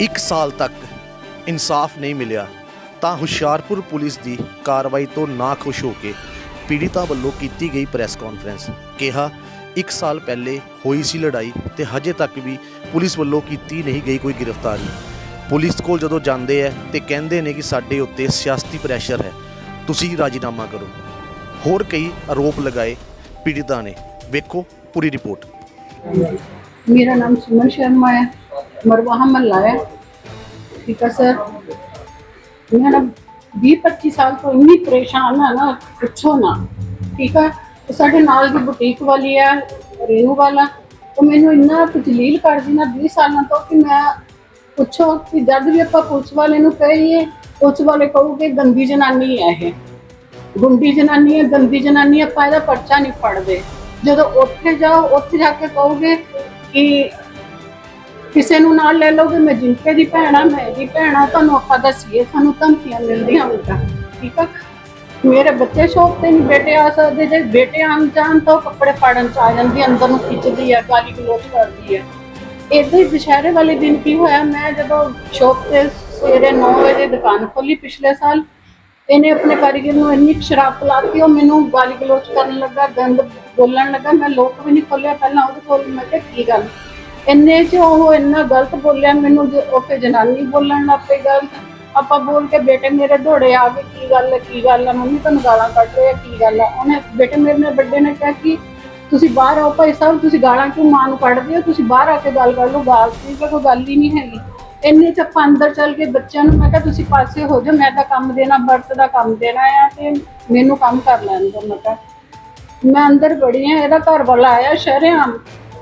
ਇੱਕ ਸਾਲ ਤੱਕ ਇਨਸਾਫ ਨਹੀਂ ਮਿਲਿਆ, ਤਾਂ ਹੁਸ਼ਿਆਰਪੁਰ ਪੁਲਿਸ ਦੀ ਕਾਰਵਾਈ ਤੋਂ ਨਾ ਖੁਸ਼ ਹੋ ਕੇ ਪੀੜਿਤਾ ਵੱਲੋਂ ਕੀਤੀ ਗਈ ਪ੍ਰੈਸ ਕਾਨਫਰੰਸ। ਕਿਹਾ, ਇੱਕ ਸਾਲ ਪਹਿਲੇ ਹੋਈ ਸੀ ਲੜਾਈ ਤੇ ਹਜੇ ਤੱਕ ਵੀ ਪੁਲਿਸ ਵੱਲੋਂ ਕੀਤੀ ਨਹੀਂ ਗਈ ਕੋਈ ਗ੍ਰਿਫਤਾਰੀ। ਪੁਲਿਸ ਕੋਲ ਜਦੋਂ ਜਾਂਦੇ ਐ ਤੇ ਕਹਿੰਦੇ ਨੇ ਕਿ ਸਾਡੇ ਉੱਤੇ ਸਿਆਸਤੀ ਪ੍ਰੈਸ਼ਰ ਹੈ, ਤੁਸੀਂ ਰਾਜੀਨਾਮਾ ਕਰੋ। ਹੋਰ ਕਈ ਆਰੋਪ ਲਗਾਏ ਪੀੜਿਤਾ ਨੇ। ਵੇਖੋ ਪੂਰੀ ਰਿਪੋਰਟ। ਮੇਰਾ ਨਾਮ ਸੁਮਨ ਸ਼ਰਮਾ ਹੈ। ਮਰਵਾਹਾ ਮਹੱਲਾ ਹੈ ਠੀਕ ਹੈ ਸਰ ਇਹਨਾਂ ਦਾ 20 25 ਸਾਲ ਤੋਂ ਇੰਨੀ ਪਰੇਸ਼ਾਨ ਹੈ ਨਾ ਪੁੱਛੋ ਨਾ ਠੀਕ ਹੈ ਤੇ ਸਾਡੇ ਨਾਲ ਦੀ ਬੁਟੀਕ ਵਾਲੀ ਹੈ ਰੇਨੂ ਵਾਲਾ ਉਹ ਮੈਨੂੰ ਇੰਨਾ ਤਜਲੀਲ ਕਰਦੀ ਨਾ 20 ਸਾਲਾਂ ਤੋਂ ਕਿ ਮੈਂ ਪੁੱਛੋ ਕਿ ਜਦ ਵੀ ਆਪਾਂ ਪੁਲਿਸ ਵਾਲੇ ਨੂੰ ਕਹੀਏ ਪੁਲਿਸ ਵਾਲੇ ਕਹੂਗੇ ਗੰਦੀ ਜਨਾਨੀ ਹੈ ਇਹ ਗੁੰਡੀ ਜਨਾਨੀ ਹੈ ਗੰਦੀ ਜਨਾਨੀ ਆਪਾਂ ਇਹਦਾ ਪਰਚਾ ਨਹੀਂ ਫੜਦੇ ਜਦੋਂ ਉੱਥੇ ਜਾਓ ਉੱਥੇ ਜਾ ਕੇ ਕਹੋਗੇ ਕਿ ਕਿਸੇ ਨੂੰ ਨਾਲ ਲੈ ਲਓਗੇ, ਮੈਂ ਜਿੰਕੇ ਦੀ ਭੈਣ ਮੈਂ ਇਹਦੀ ਭੈਣ ਤੁਹਾਨੂੰ ਆਪਾਂ ਦੱਸੀਏ, ਸਾਨੂੰ ਧਮਕੀਆਂ ਮਿਲਦੀਆਂ ਹੁੰਦਾ ਠੀਕ ਆ? ਮੇਰੇ ਬੱਚੇ ਸ਼ੌਪ ਤੇ ਨਹੀਂ ਬੇਟੇ ਆ ਸਕਦੇ, ਜੇ ਬੇਟੇ ਆਣ ਜਾਣ ਤਾਂ ਕੱਪੜੇ ਫਾੜਨ ਚ ਆ ਜਾਂਦੀ ਅੰਦਰ ਨੂੰ ਖਿੱਚਦੀ ਹੈ ਗਾਲੀ ਗਲੋਚ ਕਰਦੀ ਹੈ ਇਦਾਂ ਹੀ ਦੁਸ਼ਹਿਰੇ ਵਾਲੇ ਦਿਨ ਕੀ ਹੋਇਆ, ਮੈਂ ਜਦੋਂ ਸ਼ੌਪ ਤੇ ਸਵੇਰੇ 9 ਵਜੇ ਦੁਕਾਨ ਖੋਲੀ ਪਿਛਲੇ ਸਾਲ, ਇਹਨੇ ਆਪਣੇ ਕਾਰੀਗਰ ਨੂੰ ਇੰਨੀ ਸ਼ਰਾਬ ਪਿਲਾਤੀ, ਉਹ ਮੈਨੂੰ ਗਾਲੀ ਗਲੋਚ ਕਰਨ ਲੱਗਾ, ਗੰਦ ਬੋਲਣ ਲੱਗਾ, ਮੈਂ ਲੋਕ ਵੀ ਨਹੀਂ ਖੋਲਿਆ ਪਹਿਲਾਂ ਉਹਦੇ ਕੋਲ, ਮੈਂ ਕਿਹਾ, ਕੀ ਗੱਲ? ਇੰਨੇ ਚ ਉਹ ਇੰਨਾ ਗਲਤ ਬੋਲਿਆ, ਮੈਨੂੰ ਜੋ- ਉਹ ਫਿਰ ਜਨਾਨੀ ਬੋਲਣ ਲੱਗ ਪਈ ਗਲਤ ਆਪਾਂ ਬੋਲ ਕੇ ਬੇਟੇ ਮੇਰੇ ਦੌੜੇ ਆ ਕੇ ਕੀ ਗੱਲ ਹੈ, ਕੀ ਗੱਲ ਹੈ, ਮੰਮੀ ਤੁਹਾਨੂੰ ਗਾਲਾਂ ਕੱਢ ਰਹੇ ਆ, ਕੀ ਗੱਲ ਹੈ? ਉਹਨੇ ਬੇਟੇ ਮੇਰੇ ਨੇ ਵੱਡੇ ਨੇ ਕਿਹਾ ਕਿ ਤੁਸੀਂ ਬਾਹਰ ਆਓ ਭਾਈ ਸਾਹਿਬ, ਤੁਸੀਂ ਗਾਲਾਂ ਕਿਉਂ ਮਾਂ ਨੂੰ ਕੱਢਦੇ ਹੋ? ਤੁਸੀਂ ਬਾਹਰ ਆ ਕੇ ਗੱਲ ਕਰ ਲਓ, ਗਾਲ ਦੀ ਤਾਂ ਕੋਈ ਗੱਲ ਹੀ ਨਹੀਂ ਹੈਗੀ। ਇੰਨੇ ਚ ਆਪਾਂ ਅੰਦਰ ਚੱਲ ਕੇ ਬੱਚਿਆਂ ਨੂੰ, ਮੈਂ ਕਿਹਾ ਤੁਸੀਂ ਪਾਸੇ ਹੋ ਜਾਓ, ਮੈਂ ਤਾਂ ਕੰਮ ਦੇਣਾ, ਵਰਤ ਦਾ ਕੰਮ ਦੇਣਾ ਆ ਤੇ ਮੈਨੂੰ ਕੰਮ ਕਰ ਲੈਣ ਦਿਓ, ਮੈਂ ਕਿਹਾ। ਮੈਂ ਅੰਦਰ ਬੜੀ ਆ, ਇਹਦਾ ਘਰ ਵਾਲਾ ਆਇਆ, ਸ਼ਰੇਆਮ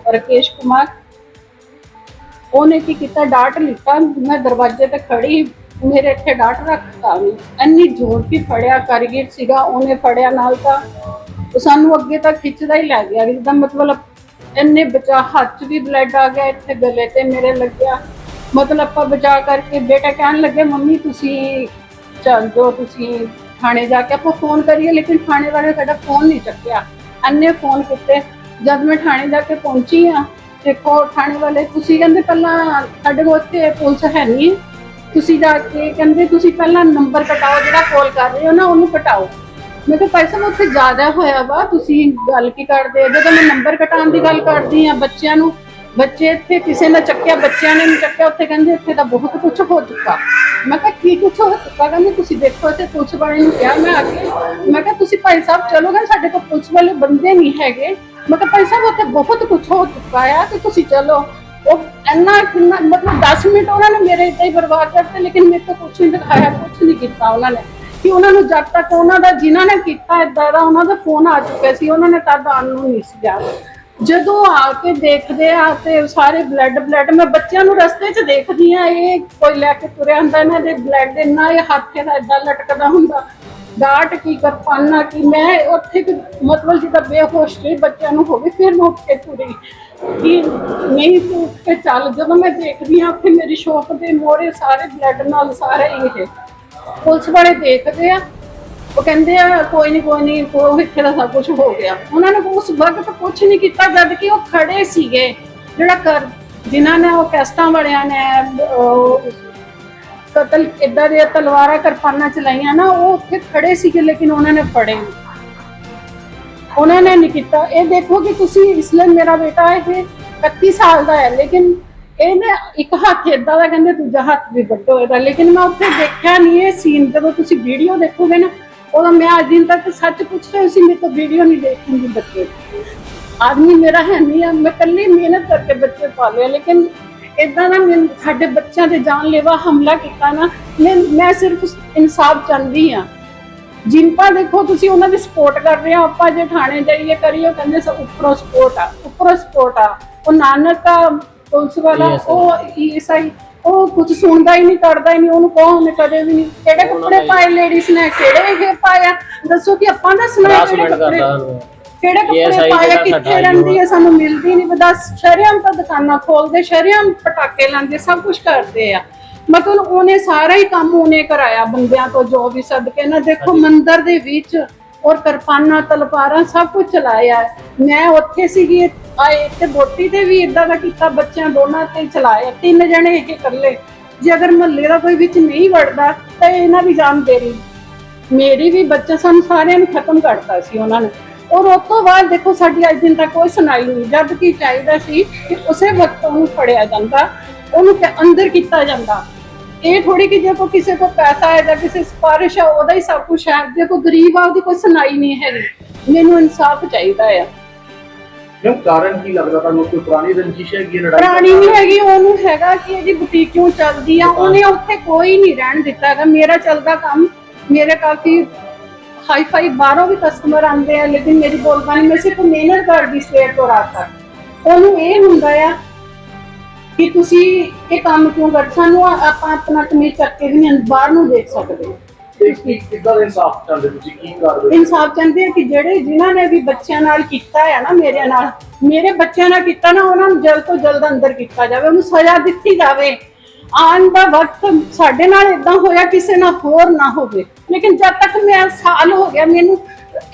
ਰਕੇਸ਼ ਕੁਮਾਰ। ਉਹਨੇ ਕੀ ਕੀਤਾ? ਡਾਟ ਲਿੱਤਾ। ਮੈਂ ਦਰਵਾਜ਼ੇ ਤੇ ਖੜੀ। ਮੇਰੇ ਇੱਥੇ ਡਾਟ ਰੱਖਤਾ ਉਹਨੇ ਇੰਨੀ ਜ਼ੋਰ ਦੀ ਫੜਿਆ ਕਾਰੀਗਰ ਸੀਗਾ, ਉਹਨੇ ਫੜਿਆ ਨਾਲ ਤਾਂ। ਸਾਨੂੰ ਅੱਗੇ ਤਾਂ ਖਿੱਚਦਾ ਹੀ ਲੈ ਗਿਆ ਜਿੱਦਾਂ ਮਤਲਬ ਇੰਨੇ ਬਚਾ, ਹੱਥ 'ਚ ਵੀ ਬਲੱਡ ਆ ਗਿਆ ਇੱਥੇ ਗਲੇ ਤੇ ਮੇਰੇ ਲੱਗਿਆ। ਮਤਲਬ ਆਪਾਂ ਬਚਾ ਕਰਕੇ ਬੇਟਾ ਕਹਿਣ ਲੱਗੇ, ਮੰਮੀ, ਤੁਸੀਂ ਚੱਲ ਜਾਓ, ਤੁਸੀਂ ਥਾਣੇ ਜਾ ਕੇ ਆਪਾਂ ਫੋਨ ਕਰੀਏ। ਲੇਕਿਨ ਥਾਣੇ ਵਾਲੇ ਸਾਡਾ ਫੋਨ ਨਹੀਂ ਚੱਕਿਆ। ਅੰਨੇ ਫੋਨ ਕੀਤੇ। ਜਦ ਮੈਂ ਥਾਣੇ ਜਾ ਕੇ ਪਹੁੰਚੀ ਆ ਦੇਖੋ, ਥਾਣੇ ਵਾਲੇ, ਤੁਸੀਂ ਕਹਿੰਦੇ ਪਹਿਲਾਂ ਸਾਡੇ ਕੋਲ ਉੱਥੇ ਪੁਲਿਸ ਹੈ ਨਹੀਂ। ਤੁਸੀਂ ਜਾ ਕੇ ਕਹਿੰਦੇ, ਤੁਸੀਂ ਪਹਿਲਾਂ ਨੰਬਰ ਕਟਾਓ, ਜਿਹੜਾ ਕਾਲ ਕਰ ਰਹੇ ਹੋ ਨਾ, ਉਹਨੂੰ ਕਟਾਓ। ਮੈਂ ਕਿਹਾ, ਭਾਈ ਸਾਹਿਬ, ਉੱਥੇ ਜ਼ਿਆਦਾ ਹੋਇਆ ਵਾ। ਤੁਸੀਂ ਗੱਲ ਕੀ ਕਰਦੇ ਹੋ? ਜਦੋਂ ਮੈਂ ਨੰਬਰ ਕਟਾਉਣ ਦੀ ਗੱਲ ਕਰਦੀ ਆ ਬੱਚਿਆਂ ਨੂੰ, ਬੱਚੇ ਇੱਥੇ ਕਿਸੇ ਨੇ ਚੱਕਿਆ, ਬੱਚਿਆਂ ਨੇ ਨਹੀਂ ਚੱਕਿਆ, ਉੱਥੇ ਕਹਿੰਦੇ, ਇੱਥੇ ਤਾਂ ਬਹੁਤ ਕੁਝ ਹੋ ਚੁੱਕਾ। ਮੈਂ ਕਿਹਾ, ਕੀ ਕੁਝ ਹੋ ਚੁੱਕਾ ਕਹਿੰਦੇ ਤੁਸੀਂ ਦੇਖੋ ਤੇ ਪੁਲਿਸ ਵਾਲੇ ਨੂੰ ਕਿਹਾ ਮੈਂ ਆ ਕੇ। ਮੈਂ ਕਿਹਾ, ਤੁਸੀਂ ਭਾਈ ਸਾਹਿਬ ਚਲੋਗੇ? ਸਾਡੇ ਕੋਲ ਪੁਲਿਸ ਵਾਲੇ ਬੰਦੇ ਨਹੀਂ ਹੈਗੇ। ਮੈਂ ਕਿਹਾ, ਭਾਈ ਸਾਹਿਬ, ਉੱਥੇ ਬਹੁਤ ਕੁਝ ਹੋ ਚੁੱਕਾ ਤੇ ਤੁਸੀਂ ਚਲੋ। ਉਹ ਇੰਨਾ ਕਿੰਨਾ, ਮਤਲਬ 10 ਮਿੰਟ ਉਹਨਾਂ ਨੇ ਮੇਰੇ ਇੱਦਾਂ ਹੀ ਬਰਬਾਦ ਕਰਤੇ, ਲੇਕਿਨ ਮੇਰੇ ਤੋਂ ਕੁਝ ਨਹੀਂ ਦਿਖਾਇਆ ਕੁਝ ਨਹੀਂ ਕੀਤਾ ਉਹਨਾਂ ਨੇ। ਕਿ ਉਹਨਾਂ ਨੂੰ ਜਦ ਤੱਕ ਉਹਨਾਂ ਦਾ, ਜਿਨ੍ਹਾਂ ਨੇ ਕੀਤਾ ਇਦਾਂ ਦਾ, ਉਹਨਾਂ ਦਾ ਫੋਨ ਆ ਚੁੱਕਿਆ ਸੀ, ਉਹਨਾਂ ਨੇ ਤਦ ਆਉਣ ਨੂੰ ਨਹੀਂ ਸੀ ਜਾ ਜਦੋਂ ਆ ਕੇ ਦੇਖਦੇ ਆ ਤੇ ਸਾਰੇ ਬਲੱਡ ਬਲੱਡ ਮੈਂ ਬੱਚਿਆਂ ਨੂੰ ਰਸਤੇ 'ਚ ਦੇਖਦੀ ਆ ਇਹ ਕੋਈ ਲੈ ਕੇ ਤੁਰਿਆ ਹੁੰਦਾ, ਇਹਨਾਂ ਦੇ ਬਲੱਡ ਇੰਨਾ, ਇਹ ਹੱਥ ਦਾ ਏਦਾਂ ਲਟਕਦਾ ਹੁੰਦਾ। ਡਾਟ ਕੀ ਕਰਪਾਨਾ ਕੀ, ਮੈਂ ਉੱਥੇ ਮਤਲਬ ਜਿੱਦਾਂ ਬੇਹੋਸ਼ ਜਿਹੀ ਬੱਚਿਆਂ ਨੂੰ ਹੋਵੇ ਫਿਰ ਮੈਂ ਉੱਠ ਕੇ ਤੁਰੀ। ਕਿ ਨਹੀਂ ਤੂੰ ਉੱਠ ਕੇ ਚੱਲ, ਜਦੋਂ ਮੈਂ ਦੇਖਦੀ ਆ ਉੱਥੇ ਮੇਰੀ ਸ਼ੋਪ ਦੇ ਮੋਰੇ ਸਾਰੇ ਬਲੱਡ ਨਾਲ ਸਾਰੇ ਇਹ। ਪੁਲਿਸ ਵਾਲੇ ਦੇਖਦੇ ਆ ਉਹ ਕਹਿੰਦੇ ਆ, ਕੋਈ ਨਹੀਂ ਕੋਈ ਨਹੀਂ ਕੋਈ ਇੱਥੇ ਦਾ ਸਭ ਕੁਝ ਹੋ ਗਿਆ। ਉਹਨਾਂ ਨੇ ਉਸ ਵਕਤ ਕੁਝ ਨਹੀਂ ਕੀਤਾ, ਜਦ ਕਿ ਉਹ ਖੜੇ ਸੀਗੇ। ਜਿਹੜਾ ਕਰ ਜਿਨ੍ਹਾਂ ਨੇ ਉਹ ਕੈਸਟਾਂ ਵਾਲਿਆਂ ਨੇ, ਉਹ ਕਤਲ ਇਦਾਂ ਦੇ ਤਲਵਾਰਾਂ ਕਰਪਾਨਾਂ ਚਲਾਈਆਂ ਨਾ, ਉਹ ਉੱਥੇ ਖੜੇ ਸੀਗੇ, ਲੇਕਿਨ ਉਹਨਾਂ ਨੇ ਫੜੇ ਉਹਨਾਂ ਨੇ ਨਹੀਂ ਕੀਤਾ। ਇਹ ਦੇਖੋ ਕਿ ਤੁਸੀਂ ਇਸ ਲਈ ਮੇਰਾ ਬੇਟਾ ਇਹ 31 ਸਾਲ ਦਾ ਹੈ, ਲੇਕਿਨ ਇਹਨੇ ਇੱਕ ਹੱਥ ਏਦਾਂ ਦਾ ਕਹਿੰਦੇ, ਦੂਜਾ ਹੱਥ ਵੀ ਵੱਡੋ ਇਹਦਾ। ਲੇਕਿਨ ਮੈਂ ਉੱਥੇ ਦੇਖਿਆ ਨਹੀਂ ਇਹ ਸੀਨ ਜਦੋਂ ਤੁਸੀਂ ਵੀਡੀਓ ਦੇਖੋਗੇ ਨਾ ਉਹਦਾ ਮੈਂ ਅੱਜ ਦਿਨ ਤੱਕ ਸੱਚ ਪੁੱਛ ਰਹੀ ਸੀ ਮੇਰੇ ਤੋਂ ਵੀਡੀਓ ਨਹੀਂ ਦੇਖੂੰਗੀ ਬੱਚੇ। ਆਦਮੀ ਮੇਰਾ ਹੈ ਨਹੀਂ ਆ ਮੈਂ ਕੱਲੀ ਮਿਹਨਤ ਕਰਕੇ ਬੱਚੇ ਪਾਲੇ ਆ, ਲੇਕਿਨ ਇਦਾਂ ਨਾ ਮੈਨੂੰ ਸਾਡੇ ਬੱਚਿਆਂ ਤੇ ਜਾਨਲੇਵਾ ਹਮਲਾ ਕੀਤਾ ਨਾ ਮੈਂ ਮੈਂ ਸਿਰਫ ਇਨਸਾਫ ਚਾਹੁੰਦੀ ਆ। ਜਿੰਪਾ ਦੇਖੋ ਤੁਸੀਂ ਉਹਨਾਂ ਦੀ ਸਪੋਰਟ ਕਰ ਰਹੇ ਹੋ ਆਪਾਂ ਜੇ ਥਾਣੇ ਜਾਈਏ ਕਰੀਏ ਕਹਿੰਦੇ ਸ ਉੱਪਰੋਂ ਸਪੋਰਟ ਆ ਉੱਪਰੋਂ ਸਪੋਰਟ ਆ। ਉਹ ਨਾਨਕ ਪੁਲਿਸ ਵਾਲਾ ਉਹ ਈਸਾਈ ਉਹ ਕੁਝ ਸੁਣਦਾ ਹੀ ਨਹੀਂ ਕਰਦਾ ਹੀ ਨਹੀਂ ਉਹਨੂੰ ਕਹੋ ਉਹਨੇ ਕਦੇ ਵੀ ਨਹੀਂ। ਕਿਹੜੇ ਕੱਪੜੇ ਪਾਏ ਲੇਡੀਜ਼ ਨੇ ਕਿਹੜੇ ਇਹ ਪਾਇਆ? ਦੱਸੋ ਕਿ ਆਪਾਂ ਦੱਸਣਾ ਹੈ ਕਿਹੜੇ ਕੱਪੜੇ। ਕਿਹੜੇ ਕੱਪੜੇ ਜਿਹੜਾ ਕਿੱਥੇ ਰਹਿੰਦੀ ਹੈ ਸਾਨੂੰ ਮਿਲਦੀ ਨਹੀਂ। ਬਦਾ ਸ਼ਰਿਆਮ ਤਾਂ ਦੁਕਾਨਾਂ ਖੋਲਦੇ ਸ਼ਰਿਆਮ ਪਟਾਕੇ ਲਾਉਂਦੇ ਸਭ ਕੁਝ ਕਰਦੇ ਆ। ਮਤਲਬ ਉਹਨੇ ਸਾਰਾ ਹੀ ਕੰਮ ਉਹਨੇ ਕਰਾਇਆ ਬੰਦਿਆਂ ਤੋਂ ਜੋ ਵੀ ਸਦਕੇ ਨਾ ਦੇਖੋ ਮੰਦਿਰ ਦੇ ਵਿੱਚ ਔਰ ਕਿਰਪਾਨਾਂ ਤਲਵਾਰਾਂ ਸਭ ਕੁਝ ਚਲਾਇਆ। ਮੈਂ ਉੱਥੇ ਸੀਗੀ ਆਏ ਤੇ ਬੋਟੀ ਤੇ ਵੀ ਇਦਾਂ ਦਾ ਕੀਤਾ, ਬੱਚਿਆਂ ਦੋਨਾਂ ਤੇ ਚਲਾਇਆ ਤਿੰਨ ਜਣੇ ਇਹ ਇਕੱਲੇ। ਜੇ ਅਗਰ ਮਹੱਲੇ ਦਾ ਕੋਈ ਵਿੱਚ ਨਹੀਂ ਵੜਦਾ, ਤਾਂ ਇਹਨਾਂ ਦੀ ਜਾਨ ਤੇਰੀ ਮੇਰੀ ਵੀ ਬੱਚਾ ਸਾਨੂੰ ਸਾਰਿਆਂ ਨੂੰ ਖਤਮ ਕਰਤਾ ਸੀ ਉਹਨਾਂ ਨੇ। ਔਰ ਉਸ ਤੋਂ ਬਾਅਦ ਦੇਖੋ, ਸਾਡੀ ਅੱਜ ਦਿਨ ਤੱਕ ਕੋਈ ਸੁਣਾਈ ਨਹੀਂ। ਜਦ ਕਿ ਚਾਹੀਦਾ ਸੀ ਕਿ ਉਸੇ ਵਕਤ ਉਹਨੂੰ ਫੜਿਆ ਜਾਂਦਾ, ਉਹਨੂੰ ਅੰਦਰ ਕੀਤਾ ਜਾਂਦਾ। ਇਹ ਥੋੜੀ ਕਿ ਜੇ ਕੋਈ ਕਿਸੇ ਕੋ ਪੈਸਾ ਹੈ ਜਾਂ ਕਿਸੇ ਸਿਫਾਰਿਸ਼ ਹੈ, ਉਹਦਾ ਹੀ ਸਭ ਕੁਝ ਹੈ। ਜੇ ਕੋਈ ਗਰੀਬ ਆ, ਉਹਦੀ ਕੋਈ ਸੁਣਾਈ ਨਹੀਂ ਹੈਗੀ। ਮੈਨੂੰ ਇਨਸਾਫ ਚਾਹੀਦਾ ਆ। ਕਿਉਂ? ਕਾਰਨ ਕੀ ਲੱਗਦਾ ਤੁਹਾਨੂੰ? ਕੋਈ ਪੁਰਾਣੀ ਰੰਜਿਸ਼ ਹੈਗੀ ਹੈ ਲੜਾਈ ਦਾ ਪ੍ਰਾਣੀ ਨਹੀਂ? ਹੈਗੀ ਉਹਨੂੰ ਹੈਗਾ ਕਿ ਇਹਦੀ ਬੁਟੀਕ ਕਿਉਂ ਚੱਲਦੀ ਆ? ਉਹਨੇ ਉੱਥੇ ਕੋਈ ਨਹੀਂ ਰਹਿਣ ਦਿੱਤਾ ਹੈਗਾ। ਮੇਰਾ ਚੱਲਦਾ ਕੰਮ ਮੇਰੇ ਕਾਫੀ ਹਾਈ ਫਾਈ ਬਾਹਰੋਂ ਵੀ ਕਸਟਮਰ ਆਉਂਦੇ ਆ ਲੇਕਿਨ ਮੇਰੀ ਬੋਲਬਾਣੀ ਮੈਂ ਸਿਰਫ ਮਿਹਨਤ ਕਰਦੀ ਸਵੇਰ ਤੋਂ ਰਾਤ ਤੱਕ। ਉਹਨੂੰ ਇਹ ਹੁੰਦਾ ਆ ਕਿ ਤੁਸੀਂ ਇਹ ਕੰਮ ਕਿਉਂ ਕਰ ਸਾਨੂੰ ਆਪਾਂ ਆਪਣਾ ਕਮੀਜ਼ ਚੱਕ ਕੇ ਵੀ ਨਹੀਂ ਬਾਹਰ ਨੂੰ ਦੇਖ ਸਕਦੇ ਤੇ ਕੀ ਕਿੱਦਾਂ ਦਾ ਇਨਸਾਫ ਚਾਹੁੰਦੇ ਤੁਸੀਂ? ਕੀ ਕਾਰਵਾਈ ਇਨਸਾਫ ਚਾਹੁੰਦੇ ਆ ਕਿ ਜਿਹੜੇ ਜਿਨ੍ਹਾਂ ਨੇ ਵੀ ਬੱਚਿਆਂ ਨਾਲ ਕੀਤਾ ਹੈ ਨਾ ਮੇਰੇ ਨਾਲ, ਮੇਰੇ ਬੱਚਿਆਂ ਨਾਲ ਕੀਤਾ ਨਾ, ਉਹਨਾਂ ਨੂੰ ਜਲਦ ਤੋਂ ਜਲਦ ਅੰਦਰ ਕੀਤਾ ਜਾਵੇ, ਉਹਨੂੰ ਸਜ਼ਾ ਦਿੱਤੀ ਜਾਵੇ। ਆਉਣ ਦਾ ਵਕਤ ਸਾਡੇ ਨਾਲ ਇਦਾਂ ਹੋਇਆ, ਕਿਸੇ ਨਾਲ ਹੋਰ ਨਾ ਹੋਵੇ। ਲੇਕਿਨ ਜਦ ਤੱਕ ਮੈਂ ਸਾਲ ਹੋ ਗਿਆ, ਮੈਨੂੰ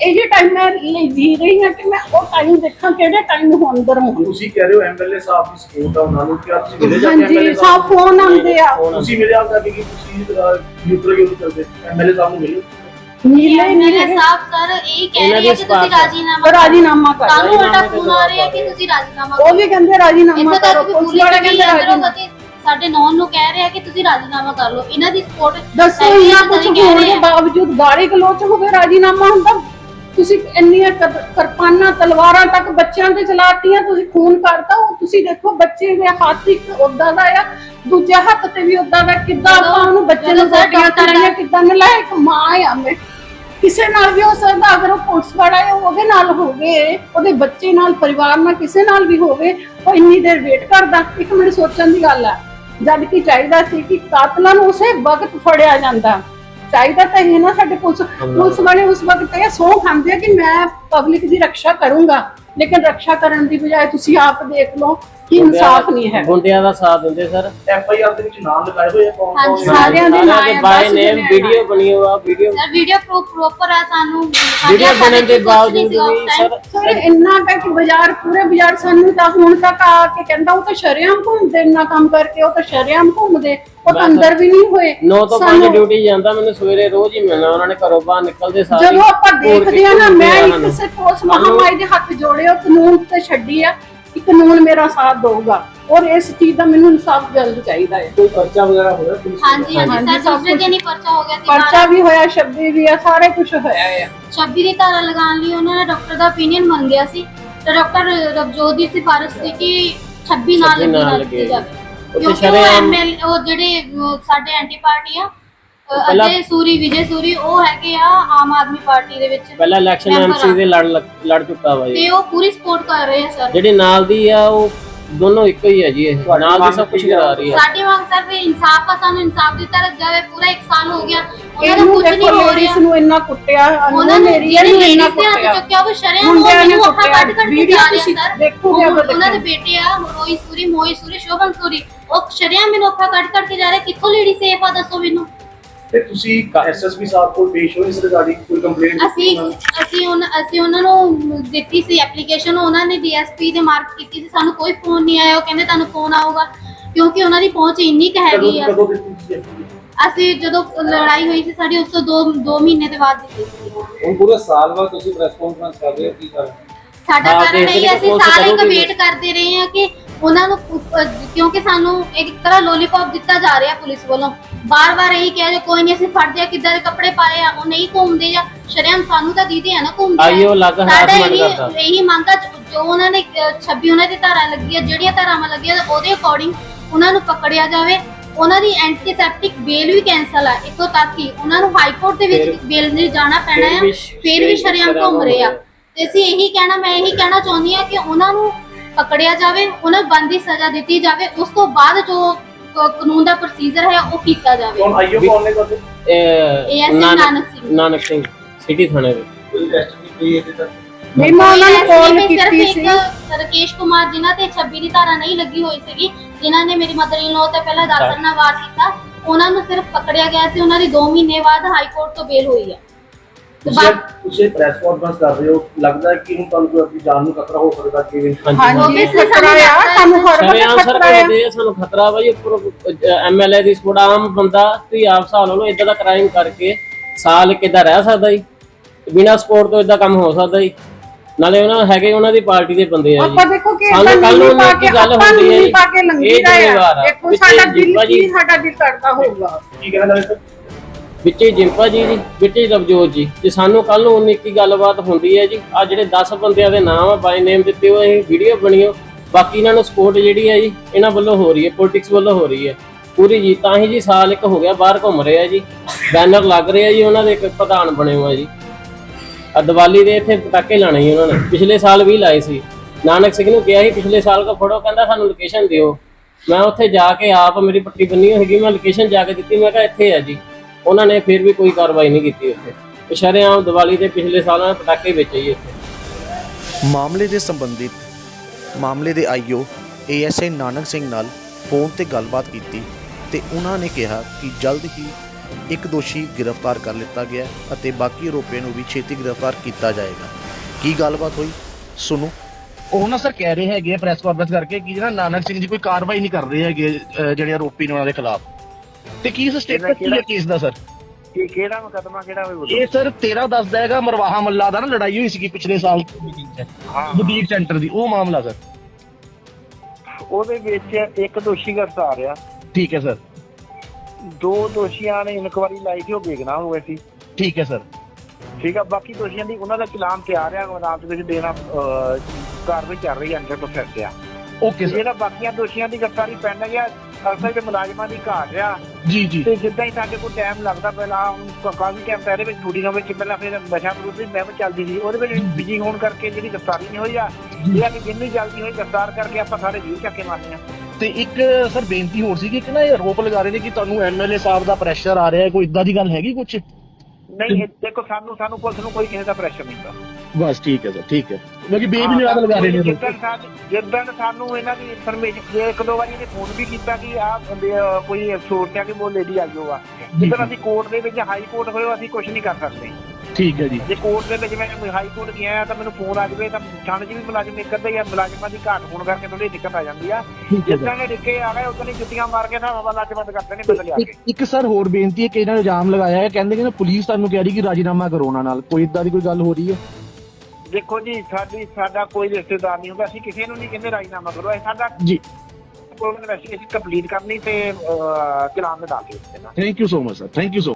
ਇਹ ਜੇ ਟਾਈਮ ਮੈਂ ਲਈ ਜੀ ਰਹੀ ਹਾਂ ਕਿ ਮੈਂ ਉਹ ਟਾਈਮ ਦੇਖਾਂ ਕਿਹੜੇ ਟਾਈਮ ਨੂੰ ਅੰਦਰ ਹੋਣ। ਤੁਸੀਂ ਕਹਿ ਰਹੇ ਹੋ ਐਮਐਲਏ ਸਾਹਿਬ ਦੀ ਸਪੋਰਟ ਆ ਉਹਨਾਂ ਨੂੰ ਕਿ ਤੁਸੀਂ ਮਿਲੇ ਜਾ ਕੇ ਹਾਂਜੀ ਸਭ ਫੋਨ ਆਉਂਦੇ ਆ। ਤੁਸੀਂ ਮੇਰੇ ਆਪ ਕਰਕੇ ਕਿ ਤੁਸੀਂ ਨਿਊਟਰਲ ਕਿਉਂ ਚੱਲਦੇ ਐਮਐਲਏ ਸਾਹਿਬ ਨੂੰ ਮਿਲੇ? ਨੀਲੇ ਨੀਲੇ ਸਾਹਿਬ ਸਰ ਇਹ ਕਹਿ ਰਹੇ ਆ ਦੀ ਕਿ ਤੁਸੀਂ ਹੈ। ਰਾਜੀਨਾਮਾ ਕਰੋ। ਰਾਜੀਨਾਮਾ ਕਰ। ਸਾਨੂੰ ਉਲਟਾ ਫੋਨ ਆ ਰਿਹਾ ਕਿ ਤੁਸੀਂ ਰਾਜੀਨਾਮਾ ਉਹ ਕਰੋ। ਵੀ ਕਹਿੰਦੇ ਰਾਜੀਨਾਮਾ ਕਰੋ। ਪੁਲਿਸ ਵਾਲੇ ਵੀ ਕਹਿੰਦੇ ਰਾਜੀਨਾਮਾ ਗਤੀ ਸਾਡੇ ਨੌਨ ਨੂੰ ਕਹਿ ਰਿਹਾ ਕਿ ਤੁਸੀਂ ਰਾਜੀਨਾਮਾ ਕਰ ਲਓ। ਇਹਨਾਂ ਦੀ ਸਪੋਰਟ ਦੱਸੋ ਇਹਨਾਂ ਕੁਝ ਹੋਣ ਦੇ ਬਾਵਜੂਦ ਗਾੜੀ ਗਲੋਚ ਹੋਵੇ ਰਾਜੀਨਾਮਾ ਹੁੰਦਾ। ਤੁਸੀਂ ਇੰਨੀਆਂ ਕਿਰਪਾਨਾਂ ਤਲਵਾਰਾਂ ਤੱਕ ਬੱਚਿਆਂ ਤੇ ਚਲਾਤੀਆਂ ਤੁਸੀਂ ਖੂਨ ਕਰਤਾ ਉਹ ਤੁਸੀਂ ਦੇਖੋ ਬੱਚੇ ਦੇ ਹੱਥ ਇੱਕ ਉਦਾਂ ਦਾ ਆ ਦੂਜੇ ਹੱਥ ਤੇ ਵੀ ਉਦਾਂ ਦਾ ਕਿੱਦਾਂ ਆਪਾਂ ਉਹਨੂੰ ਬੱਚੇ ਨੂੰ ਕਰਾਈਆਂ ਦਾ- ਕਿੱਦਾਂ ਨਲਾਇਕ ਮਾਂ ਆ ਮੈਂ। ਕਿਸੇ ਨਾਲ ਵੀ ਹੋ ਸਕਦਾ ਅਗਰ ਉਹ ਪੁਲਿਸ ਵਾਲਾ ਹੈ ਉਹਦੇ ਨਾਲ ਹੋਵੇ ਉਹਦੇ ਬੱਚੇ ਨਾਲ ਪਰਿਵਾਰ ਨਾਲ ਕਿਸੇ ਨਾਲ ਵੀ ਹੋਵੇ ਉਹ ਇੰਨੀ ਦੇਰ ਵੇਟ ਕਰਦਾ। ਇੱਕ ਮਿੰਟ ਸੋਚਣ ਦੀ ਗੱਲ ਹੈ ਜਦ ਕਿ ਚਾਹੀਦਾ ਸੀ ਕਿ ਕਾਤਲਾਂ ਨੂੰ ਉਸੇ ਵਕਤ ਫੜਿਆ ਜਾਂਦਾ। ਚਾਹੀਦਾ ਤਾਂ ਇਹ ਨਾ ਸਾਡੇ ਪੁਲਿਸ ਪੁਲਿਸ ਵਾਲੇ ਉਸ ਵਕਤ ਇਹ ਸਹੁੰ ਖਾਂਦੇ ਆ ਕਿ ਮੈਂ ਪਬਲਿਕ ਦੀ ਰੱਖਿਆ ਕਰੂੰਗਾ। ਲੇਕਿਨ ਰੱਖਿਆ ਕਰਨ ਦੀ ਬਜਾਏ ਤੁਸੀਂ ਆਪ ਦੇਖ ਲਓ ਕਿ ਇਨਸਾਫ ਨਹੀਂ ਹੈ ਗੁੰਡਿਆਂ ਦਾ ਸਾਥ ਦਿੰਦੇ ਸਰ ਐਫ ਆਈ ਆਰ ਦੇ ਵਿੱਚ ਨਾਮ ਲਿਖਾਏ ਹੋਏ ਆ ਕੌਣ ਹਾਂਜੀ, ਕੌਣ ਸਾਰਿਆਂ ਦੇ ਨਾਂ ਦੇ ਹੈ, ਬਾਏ ਨੇ ਜਣਿਆਂ ਵੀਡੀਓ। ਬਣੀ ਹੋਆ ਵੀਡੀਓ ਸਰ ਵੀਡੀਓ ਪ੍ਰੋਪਰ ਆ ਸਾਨੂੰ ਵੀਡੀਓ ਬਣਨ ਦੇ ਬਾਵਜੂਦ ਵੀ। ਸਰ ਸਰ ਇੰਨਾ ਕੁ ਕਿ ਬਾਜ਼ਾਰ ਪੂਰੇ ਬਾਜ਼ਾਰ ਸਾਨੂੰ ਤਾਂ ਹੁਣ ਤੱਕ ਆ ਕੇ ਕਹਿੰਦਾ ਉਹ ਤਾਂ ਸ਼ਰਿਆਮ ਘੁੰਮਦੇ ਇੰਨਾ ਕੰਮ ਕਰਕੇ ਉਹ ਤਾਂ ਸ਼ਰਿਆਮ ਘੁੰਮਦੇ ਉਹ ਤਾਂ। ਅੰਦਰ ਵੀ ਨਹੀਂ ਹੋਏ 9 ਤੋਂ 5 ਸਾਨੂੰ- ਡਿਊਟੀ ਜਾਂਦਾ ਮੈਨੂੰ ਸਵੇਰੇ ਰੋਜ਼ ਹੀ ਮਿਲਣਾ ਉਹਨਾਂ ਨੇ ਘਰੋਂ ਬਾਹਰ ਨਿਕਲਦੇ ਸਾਰੇ ਜਦੋਂ ਆਪਾਂ ਹੋਰ ਦੇਖਦੇ ਆ ਨਾ ਕਿੱਥੇ ਮੈਂ ਹੁੰਦੇ ਇੱਕ ਸਾਨੂੰ। ਸਿਰਫ ਉਸ ਮਹਾਮਾਈ ਦੇ ਹੱਥ ਜੋੜੇ ਉਹ ਕਾਨੂੰਨ ਤੇ ਛੱਡੀ ਆ ਕਿ ਕਾਨੂੰਨ ਮੇਰਾ ਸਾਥ ਦਊਗਾ। ਔਰ ਇਸ ਚੀਜ਼ ਦਾ ਮੈਨੂੰ ਇਨਸਾਫ ਜਲਦ ਚਾਹੀਦਾ ਹੈ। ਕੋਈ ਪਰਚਾ ਵਗੈਰਾ ਹੋਇਆ ਪੁਲਿਸ ਹਾਂਜੀ ਹਾਂਜੀ ਸਰ ਦੂਸਰੇ। ਦਿਨ ਹੀ ਪਰਚਾ ਹੋ ਗਿਆ ਸੀ ਪਰਚਾ ਵੀ ਹੋਇਆ ਸ਼ਬਦੀ ਵੀ ਆ ਸਾਰੇ ਕੁਝ ਹੋਇਆ ਹੈ 26 ਦੀ ਧਾਰਾ ਲਗਾਉਣ ਲਈ ਉਹਨਾਂ ਨੇ ਡਾਕਟਰ ਦਾ opinion ਮੰਗਿਆ ਸੀ। ਤੇ ਡਾਕਟਰ ਰਵਜੋਤ ਦੀ ਸਿਫਾਰਿਸ਼ ਸੀ ਕਿ 26 ਨਾਲ 26 ਲੱਗੀ ਨਾਲ ਨਾ ਲੱਗੇ। ਕੀਤੀ ਜਾਵੇ। ਕਿਉਂਕਿ ਉਹ ਸ਼ਰੇਆਮ- ਐਮਐਲ ਉਹ ਜਿਹੜੇ ਅਹ, ਸਾਡੇ ਐਂਟੀ ਪਾਰਟੀ ਆ ਪਹਿਲਾਂ- ਅਜੇ ਸੂਰੀ ਵਿਜੇ ਸੂਰੀ ਉਹ ਹੈਗੇ ਆ ਆਮ ਆਦਮੀ ਪਾਰਟੀ ਦੇ ਵਿੱਚ ਪਹਿਲਾਂ ਇਲੈਕਸ਼ਨ ਮੈਂਬਰ ਐਮਸੀ ਆ। ਦੇ ਲੜ ਲੱਗ- ਲੜ ਚੁੱਕਾ ਵਾ ਜੀ ਤੇ ਉਹ ਪੂਰੀ ਸਪੋਰਟ ਕਰ ਰਹੇ ਆ ਸਰ ਜਿਹੜੀ ਨਾਲ ਦੀ ਆ ਉਹ ਦੋਨੋਂ ਇੱਕੋ ਹੀ ਹੈ ਜੀ ਇਹ। ਨਾਲ ਦੀ ਸਭ ਕੁਝ ਕਰਾ ਰਹੀ ਹੈ ਸਾਡੀ ਮੰਗ ਸਰ ਵੀ ਇਨਸਾਫ ਆ ਸਾਨੂੰ ਇਨਸਾਫ ਦਿੱਤਾ ਜਾਵੇ ਪੂਰਾ 1 ਸਾਲ ਹੋ ਗਿਆ। ਉਹਨਾਂ ਦਾ ਇਹਨੂੰ ਕੁਝ ਨਹੀਂ ਦੇਖੋ ਹੋ ਲੇਡੀਜ਼ ਰਿਹਾ। ਨੂੰ ਇੰਨਾ ਕੁੱਟਿਆ ਉਹਨਾਂ ਉਹਨਾਂ ਨੇ ਮੇਰੀ ਜਿਹੜੇ ਨੂੰ ਇੰਨਾ ਲੇਡੀਜ਼ ਦੇ ਹੱਥ ਕੁੱਟਿਆ। ਚੁੱਕਿਆ ਉਹ ਸ਼ਰਿਆਮ ਮੁੰਡਿਆਂ ਉਹ ਨੇ ਮੈਨੂੰ ਅੱਖਾਂ ਕੁੱਟਿਆ। ਕੱਢ ਕੱਢ ਕੇ ਵੀਡੀਓ ਜਾ ਤੁਸੀਂ ਰਿਹਾ ਸਰ ਦੇਖੋਗੇ ਉਹ- ਅਗਰ ਉਹਨਾਂ ਦੇ। ਬੇਟੇ ਆ ਰੋਈ ਸੂਰੀ ਮੋਈ ਸੂਰੀ ਸ਼ੋਭਨ ਸੂਰੀ। ਉਹ ਸ਼ਰਿਆਮ ਮੈਨੂੰ ਅੱਖਾਂ ਕੱਢ ਕੱਢ ਕੇ ਜਾ ਰਿਹਾ ਕਿੱਥੋਂ ਲੇਡੀ ਸੇਫ ਆ ਦੱਸੋ ਮੈਨੂੰ। ਤੇ ਤੁਸੀਂ ਐਸਐਸਪੀ ਸਾਹਿਬ ਕੋਲ ਪੇਸ਼ ਹੋਏ ਇਸ ਰਿਗਾਰਡਿੰਗ ਕੋਈ ਕੰਪਲੇਂਟ ਅਸੀਂ ਅਸੀਂ ਉਹਨਾਂ ਅਸੀਂ ਉਹਨਾਂ ਨੂੰ ਦਿੱਤੀ ਸੀ ਐਪਲੀਕੇਸ਼ਨ ਉਹਨਾਂ ਨੇ ਡੀਐਸਪੀ ਦੇ ਮਾਰਕ ਕੀਤੀ ਸੀ ਸਾਨੂੰ ਕੋਈ ਫੋਨ ਨਹੀਂ ਆਇਆ ਉਹ ਕਹਿੰਦੇ ਤੁਹਾਨੂੰ ਫੋਨ ਆਊਗਾ ਕਿਉਂਕਿ ਉਹਨਾਂ ਦੀ ਪਹੁੰਚ ਇੰਨੀ ਕੁ ਹੈਗੀ ਆ ਕਦੋਂ ਦਿੱਤੀ ਸੀ application? ਅਸੀਂ ਜਦੋਂ ਲੜਾਈ ਹੋਈ ਸੀ ਸਾਡੀ ਉਸ ਤੋਂ 2 2 ਮਹੀਨੇ ਦੇ ਬਾਅਦ ਦਿੱਤੀ ਸੀ ਹੁਣ ਪੂਰੇ ਸਾਲ ਬਾਅਦ ਤੁਸੀਂ ਪ੍ਰੈਸ ਕਾਨਫਰੰਸ ਕਰ ਰਹੇ ਹੋ ਕੀ ਕਰ ਸਾਡਾ ਹਾਂ, ਕਾਰਨ ਇਹ ਅਸੀਂ ਇੱਕ ਕਰੂਗੀ। ਵੇਟ ਕਰਦੇ ਰਹੇ ਹਾਂ ਕਿ ਉਹਨਾਂ ਨੂੰ ਅਹ, ਕਿਉਂਕਿ ਸਾਨੂੰ ਇੱਕ ਤਰ੍ਹਾਂ ਲੋਲੀਪੌਪ ਦਿੱਤਾ ਜਾ ਰਿਹਾ ਪੁਲਿਸ ਵੱਲੋਂ। ਬਾਰ-ਬਾਰ ਇਹੀ ਕਿਹਾ ਜੇ ਕੋਈ ਨਹੀਂ ਅਸੀਂ ਫੜਦੇ ਆ ਕਿੱਦਾਂ ਦੇ ਕੱਪੜੇ ਪਾਏ ਆ ਉਹ ਨਹੀਂ ਘੁੰਮਦੇ ਜਾਂ ਸ਼ਰਮ ਸਾਨੂੰ ਤਾਂ ਦੀਦੇ ਆ ਨਾ ਘੁੰਮਦੇ ਆਈਓ ਅਲੱਗ ਸਾਡਾ harassment ਇਹੀ ਕਰਦਾ। ਇਹੀ ਮੰਗ ਆ ਜੋ- ਜੋ ਉਹਨਾਂ ਨੇ ਅਹ, 26 ਉਹਨਾਂ ਦੀ ਧਾਰਾ ਲੱਗੀ ਆ ਜਿਹੜੀਆਂ ਧਾਰਾਵਾਂ ਲੱਗੀਆਂ ਉਹਦੇ ਅਕੋਰਡਿੰਗ ਉਹਨਾਂ ਨੂੰ ਪਕੜਿਆ ਜਾਵੇ। ਉਹਨਾਂ ਦੀ ਐਂਟੀਸੈਪਟਿਕ ਬੇਲ ਵੀ ਕੈਨਸਲ ਆ ਇੱਥੋਂ ਤੱਕ ਕਿ ਉਹਨਾਂ ਨੂੰ ਹਾਈ ਕੋਰਟ ਦੇ ਵਿੱਚ ਫਿਰ- ਬੇਲ ਲਈ ਜਾਣਾ ਪੈਣਾ ਫਿਰ ਆ ਵੀ ਫਿਰ ਵੀ ਸ਼ਰਿਆਮ ਘੁੰਮ ਰਹੇ ਆ। ਤੇ ਅਸੀਂ ਇਹੀ ਕਹਿਣਾ ਮੈਂ ਇਹੀ ਕਹਿਣਾ ਚਾਹੁੰਦੀ ਆ ਕਿ ਉਹਨਾਂ ਨੂੰ ਪਕੜਿਆ ਜਾਵੇ ਉਹਨਾਂ ਬੰਦੀ ਸਜ਼ਾ ਦਿੱਤੀ ਜਾਵੇ ਉਸ ਤੋਂ ਬਾਅਦ ਜੋ ਕ- ਕਾਨੂੰਨ ਦਾ ਪ੍ਰੋਸੀਜਰ ਹੈ ਉਹ ਕੀਤਾ ਜਾਵੇ। ਕੌਣ ਆਈਓ ਕੌਣ ਨੇ ਕਰਦੇ ਇਹ ਨਾਨਕ ਸਿੰਘ। ਨਾਨਕ ਸਿੰਘ ਸਿਟੀ ਥਾਣੇ ਦੇ। ਕੋਈ ਟੈਸਟ ਨਹੀਂ ਕੋਈ ਇਹਦੇ ਤੱਕ? ਨਹੀਂ ਮੈਂ ਉਹਨਾਂ ਨੂੰ ਕੋਈ ਕਾਲ ਐਸੀ ਸਿਰਫ ਕੀਤੀ ਇੱਕ ਸੀ। ਰਕੇਸ਼ ਕੁਮਾਰ ਜਿਨ੍ਹਾਂ ਤੇ 26 ਦੀ ਧਾਰਾ ਨਹੀਂ ਲੱਗੀ ਹੋਈ ਸੀਗੀ ਜਿਨ੍ਹਾਂ ਨੇ ਮੇਰੀ ਮਦਰ ਇਨ ਲੋ ਤੇ ਪਹਿਲਾਂ ਦਾਤਰ ਨਾਲ ਵਾਰ ਕੀਤਾ ਉਹਨਾਂ ਨੂੰ ਸਿਰਫ ਪਕੜਿਆ ਗਿਆ ਸੀ ਉਹਨਾਂ ਦੀ 2 ਮਹੀਨੇ ਬਾਅਦ ਹਾਈ ਕੋਰਟ ਤੋਂ ਬੇਲ ਹੋਈ ਹੈ ਤੁਸੀਂ ਤੁਸੀਂ ਪ੍ਰੈਸ ਕਾਨਫਰੰਸ ਕਰ ਰਹੇ ਹੋ ਲੱਗਦਾ ਕਿ ਹੁਣ ਤੁਹਾਨੂੰ ਕੋਈ ਆਪਣੀ ਜਾਨ ਨੂੰ ਖਤਰਾ ਹੋ ਸਕਦਾ ਕਿ ਹਾਂਜੀ ਖਤਰਾ ਸਾਨੂੰ ਆ ਸਾਨੂੰ ਹਰ ਸ਼ਰੇਆਮ ਵਕਤ ਸਰ ਖਤਰਾ ਆ। ਕਹਿੰਦੇ ਆ ਸਾਨੂੰ ਖਤਰਾ ਵਾ ਜੀ ਉੱਪਰ ਐਮਐਲਏ ਦੀ ਸਪੋਰਟ ਆਮ ਬੰਦਾ ਤੁਸੀਂ ਆਪ ਹਿਸਾਬ ਲਾ ਲਓ ਇਦਾਂ ਦਾ ਕ੍ਰਾਈਮ ਕਰਕੇ ਸਾਲ ਕਿੱਦਾਂ ਰਹਿ ਸਕਦਾ ਜੀ। ਬਿਨਾਂ ਸਪੋਰਟ ਤੋਂ ਇਦਾਂ ਕੰਮ ਹੋ ਸਕਦਾ ਜੀ। ਨਾਲੇ ਉਹਨਾਂ ਹੈਗੇ ਉਹਨਾਂ ਦੀ ਪਾਰਟੀ ਦੇ ਬੰਦੇ ਆ ਜੀ। ਆਪਾਂ ਦੇਖੋ ਕਿ ਸਾਨੂੰ ਕੱਲ ਨੂੰ ਪਾ ਕੀ ਗੱਲ ਹੁੰਦੀ ਹੈ। ਪਾ ਕੇ ਇਹ ਦਾ ਆ। ਦੇਖੋ ਸਾਡਾ ਦਿਲ ਕੀ ਸਾਡਾ ਦਿਲ ਕਰਦਾ ਹੋਊਗਾ। ਕੀ ਕਹਿਣਾ ਚਾਹੁੰਦੇ ਵਿੱਚ ਹੀ ਜਿੰਪਾ ਜੀ ਜੀ, ਵਿੱਚ ਹੀ ਰਵਜੋਤ ਜੀ। ਜੇ ਸਾਨੂੰ ਕੱਲ ਨੂੰ ਉਨੀ ਕੀ ਗੱਲਬਾਤ ਹੁੰਦੀ ਹੈ ਜੀ। ਆ ਜਿਹੜੇ 10 ਬੰਦਿਆਂ ਦੇ ਨਾਮ ਆ ਬਾਈ ਨੇਮ ਦਿੱਤੇ ਹੋਏ ਵੀਡੀਓ ਬਣੀ ਹੋ ਬਾਕੀ ਇਹਨਾਂ ਨੂੰ ਸਪੋਰਟ ਜਿਹੜੀ ਹੈ ਜੀ, ਇਹਨਾਂ ਵੱਲੋਂ ਹੋ ਰਹੀ ਹੈ ਪੋਲਿਟਿਕਸ ਵੱਲੋਂ ਹੋ ਰਹੀ ਹੈ। ਪੂਰੀ ਜੀ, ਤਾਂ ਹੀ ਜੀ ਸਾਲ ਇੱਕ ਹੋ ਗਿਆ, ਬਾਹਰ ਘੁੰਮ ਰਿਹਾ ਜੀ। ਬੈਨਰ ਲੱਗ ਰਹੇ ਆ ਜੀ, ਉਹਨਾਂ ਦੇ ਇੱਕ ਪ੍ਰਧਾਨ ਬਣੇ ਹੋਏ ਆ ਜੀ। ਆ ਦੀਵਾਲੀ ਦੇ ਇੱਥੇ ਪਟਾਕੇ ਲਾਣੇ ਜੀ ਉਹਨਾਂ ਨੇ। ਪਿਛਲੇ ਸਾਲ ਵੀ ਲਾਏ ਸੀ। ਨਾਨਕ ਸਿੰਘ ਨੂੰ ਕਿਹਾ ਸੀ, ਪਿਛਲੇ ਸਾਲ ਕੋ ਫੜੋ, ਕਹਿੰਦਾ ਸਾਨੂੰ ਲੋਕੇਸ਼ਨ ਦਿਓ। ਮੈਂ ਉੱਥੇ ਜਾ ਕੇ ਆਪ ਮੇਰੀ ਪੱਟੀ ਬੰਨੀ ਹੋਈ ਹੈਗੀ ਮੈਂ ਲੋਕੇਸ਼ਨ ਜਾ ਕੇ ਦਿੱਤੀ, ਮੈਂ ਕਿਹਾ ਇੱਥੇ ਆ ਜੀ। ਉਹਨਾਂ ਨੇ ਫਿਰ ਵੀ ਕੋਈ ਕਾਰਵਾਈ ਨਹੀਂ ਕੀਤੀ ਉੱਥੇ। ਸ਼ਰੇਆਮ ਦੀਵਾਲੀ ਦੇ ਪਿਛਲੇ ਸਾਲਾਂ ਦੇ ਪਟਾਕੇ ਵੇਚੇ ਜੀ ਇੱਥੇ ਮਾਮਲੇ ਦੇ ਸੰਬੰਧਿਤ ਮਾਮਲੇ ਦੇ ਆਈਓ ਏਐਸਆਈ ਨਾਨਕ ਸਿੰਘ ਨਾਲ ਫੋਨ ਤੇ ਗੱਲਬਾਤ ਕੀਤੀ ਤੇ ਉਹਨਾਂ ਨੇ ਕਿਹਾ ਕਿ ਜਲਦ ਹੀ ਇੱਕ ਦੋਸ਼ੀ ਗ੍ਰਿਫਤਾਰ ਕਰ ਲਿੱਤਾ ਗਿਆ ਹੈ ਅਤੇ ਬਾਕੀ ਆਰੋਪੀਆਂ ਨੂੰ ਵੀ ਛੇਤੀ ਗ੍ਰਿਫਤਾਰ ਕੀਤਾ ਜਾਏਗਾ। ਕੀ ਗੱਲਬਾਤ ਹੋਈ? ਸੁਣੋ। ਉਹ ਨਾ ਸਰ ਕਹਿ ਰਹੇ ਹੈਗੇ ਪ੍ਰੈਸ ਕਾਨਫਰੰਸ ਕਰਕੇ ਕਿ ਜਿਹੜਾ ਨਾਨਕ ਸਿੰਘ ਜੀ ਕੋਈ ਕਾਰਵਾਈ ਨਹੀਂ ਕਰ ਰਹੇ ਹੈਗੇ ਅਹ ਜਿਹੜੇ ਆਰੋਪੀ ਨੇ ਉਹਨਾਂ ਦੇ ਖਿਲਾਫ। ਤੇ ਕੀ ਸਟੇਟਸ ਕੀ ਹੈ ਕੇਸ ਦਾ ਸਰ ਕੀ ਕਿਹੜਾ ਮੁਕਦਮਾ ਕਿਹੜਾ ਹੋਵੇ ਇਹ ਸਰ 13 ਦੱਸਦਾ ਹੈਗਾ ਮਰਵਾਹਾ ਮੱਲਾ ਦਾ ਨਾ ਲੜਾਈ ਹੋਈ ਸੀ ਪਿਛਲੇ ਸਾਲ। ਬੁਟੀਕ ਸੈਂਟਰ ਦੀ ਉਹ ਮਾਮਲਾ ਸਰ ਉਹਦੇ ਵਿੱਚ ਇੱਕ ਦੋਸ਼ੀ ਗ੍ਰਿਫਤਾਰ ਆ। ਠੀਕ ਹੈ ਸਰ ਦੋ ਦੋਸ਼ੀਆਂ ਨੇ ਇਨਕੁਆਰੀ ਲਾਈ ਸੀ ਉਹ ਬੇਗਨਾ ਹੋਏ ਸੀ। ਠੀਕ ਹੈ ਸਰ ਠੀਕ ਆ ਬਾਕੀ ਦੋਸ਼ੀਆਂ ਦੀ ਉਹਨਾਂ ਦਾ ਚਲਾਨ ਤਿਆਰ ਆ ਅਦਾਲਤ ਵਿੱਚ ਦੇਣਾ ਕਾਰਵਾਈ ਚੱਲ ਰਹੀ ਹੈ ਅੰਡਰ ਪ੍ਰੋਸੈਸ ਆ। ਓਕੇ ਸਰ ਜਿਹੜਾ ਬਾਕੀਆਂ ਦੋਸ਼ੀਆਂ ਦੀ ਗ੍ਰਿਫਤਾਰੀ ਪੈਂਡਿੰਗ ਆ ਅਸਲ ਵਿੱਚ ਮੁਲਾਜ਼ਮਾਂ ਦੀ ਘਾਟ ਆ। ਜੀ ਜੀ। ਤੇ ਜਿੱਦਾਂ ਹੀ ਸਾਡੇ ਕੋਲ ਟਾਈਮ ਲੱਗਦਾ ਪਹਿਲਾਂ ਹੁਣ ਕਾਫੀ ਟਾਈਮ ਪਹਿਲੇ ਵਿੱਚ ਸ਼ੂਟਿੰਗਾਂ ਵਿੱਚ ਪਹਿਲਾਂ ਫਿਰ ਨਸ਼ਾ ਵਿਰੋਧ ਦੀ ਮੁਹਿੰਮ ਚੱਲਦੀ ਸੀ। ਉਹਦੇ ਵਿੱਚ ਬਿਜ਼ੀ ਹੋਣ ਕਰਕੇ ਜਿਹੜੀ ਗ੍ਰਿਫਤਾਰੀ ਨਹੀਂ ਹੋਈ ਆ ਇਹ ਆ ਕਿ ਜਿੰਨੀ ਜਲਦੀ ਹੋਈ ਗ੍ਰਿਫਤਾਰ ਕਰਕੇ ਆਪਾਂ ਸਾਰੇ ਜੀਵ ਚੱਕੇ ਮਾਰਨੇ ਆ। ਤੇ ਇੱਕ ਸਰ ਬੇਨਤੀ ਹੋਰ ਸੀ ਕਿ ਨਾ ਇਹ ਆਰੋਪ ਲਗਾ ਰਹੇ ਨੇ ਕਿ ਤੁਹਾਨੂੰ ਐਮਐਲਏ ਸਾਹਿਬ ਦਾ ਪ੍ਰੈਸ਼ਰ ਆ ਰਿਹਾ ਹੈ ਕੋਈ ਇਦਾਂ ਦੀ ਗੱਲ ਹੈਗੀ ਕੁਝ ਨਹੀਂ ਇਹ ਦੇਖੋ ਸਾਨੂੰ ਸਾਨੂੰ ਪੁਲਿਸ ਨੂੰ ਕੋਈ ਕਿਸੇ ਦਾ ਪ੍ਰੈਸ਼ਰ ਨਹੀਂ ਹੁੰਦਾ। ਬਸ ਠੀਕ ਹੈ ਸਰ ਠੀਕ ਹੈ। ਕਿਉਂਕਿ ਬੇਬੁਨਿਆਦ ਲਗਾ ਰਹੇ ਨੇ ਜਿੱਦਣ ਸਾਨੂੰ ਜਿੱਦਣ ਸਾਨੂੰ ਇਹਨਾਂ ਦੀ ਇਨਫੋਰਮੇਸ਼ਨ ਇੱਕ ਦੋ ਵਾਰੀ ਇਹਨੇ ਫੋਨ ਵੀ ਕੀਤਾ ਕਿ ਆ ਕੋਈ ਸੋਚਿਆ ਕਿ ਉਹ ਲੇਡੀ ਆਈ ਹੋਆ ਜਿੱਦਣ ਅਸੀਂ ਕੋਰਟ ਦੇ ਵਿੱਚ ਹਾਈ ਕੋਰਟ ਹੋਏ ਅਸੀਂ ਕੁਝ ਨਹੀਂ ਕਰ ਸਕਦੇ। ਠੀਕ ਹੈ ਜੀ। ਜੇ ਕੋਰਟ ਦੇ ਵਿੱਚ ਮੈਂ ਹਾਈ ਕੋਰਟ ਗਿਆ ਆ ਤਾਂ ਮੈਨੂੰ ਫੋਨ ਆ ਜਾਵੇ ਤਾਂ ਥਾਣੇ 'ਚ ਵੀ ਮੁਲਾਜ਼ਮ ਅੱਧਾ ਹੀ ਆ ਮੁਲਾਜ਼ਮਾਂ ਦੀ ਘਾਟ ਹੋਣ ਕਰਕੇ ਥੋੜੀ ਦਿੱਕਤ ਆ ਜਾਂਦੀ ਆ। ਠੀਕ ਹੈ ਜਿੱਦਾਂ ਨੇ ਡਿੱਕੇ ਆ ਗਏ ਉਦੋਂ ਹੀ ਜੁੱਤੀਆਂ ਮਾਰ ਕੇ ਨਾ ਹਵਾਲਾ ਚ ਬੰਦ ਕਰਦੇ ਨੇ ਬਦਲ ਜਾ ਕੇ। ਇੱਕ ਸਰ ਹੋਰ ਬੇਨਤੀ ਹੈ ਕਿ ਇਹਨਾਂ ਨੇ ਇਲਜ਼ਾਮ ਲਗਾਇਆ ਹੈ ਕਹਿੰਦੇ ਕਿ ਨਾ ਪੁਲਿਸ ਤੁਹਾਨੂੰ ਕਹਿ ਰਹੀ ਕਿ ਰਾਜੀਨਾਮਾ ਕਰੋ ਉਹਨਾਂ ਨਾਲ। ਕੋਈ ਇਦਾਂ ਦੀ ਕੋਈ ਗੱਲ ਹੋ ਰਹੀ ਹੈ? ਦੇਖੋ ਜੀ ਸਾਡੀ ਸਾਡਾ ਕੋਈ ਰਿਸ਼ਤੇਦਾਰ ਨਹੀਂ ਹੁੰਦਾ ਅਸੀਂ ਕਿਸੇ ਨੂੰ ਨਹੀਂ ਕਹਿੰਦੇ ਰਾਜੀਨਾਮਾ ਕਰੋ। ਇਹ ਸਾਡਾ ਜੀ। ਕੋਈ ਇਨਵੈਸਟੀਗੇਸ਼ਨ ਕੰਪਲੀਟ ਕਰਨੀ ਤੇ ਚਲਾਨ ਕੇ ਦੇਣਾ thank you so much sir thank you so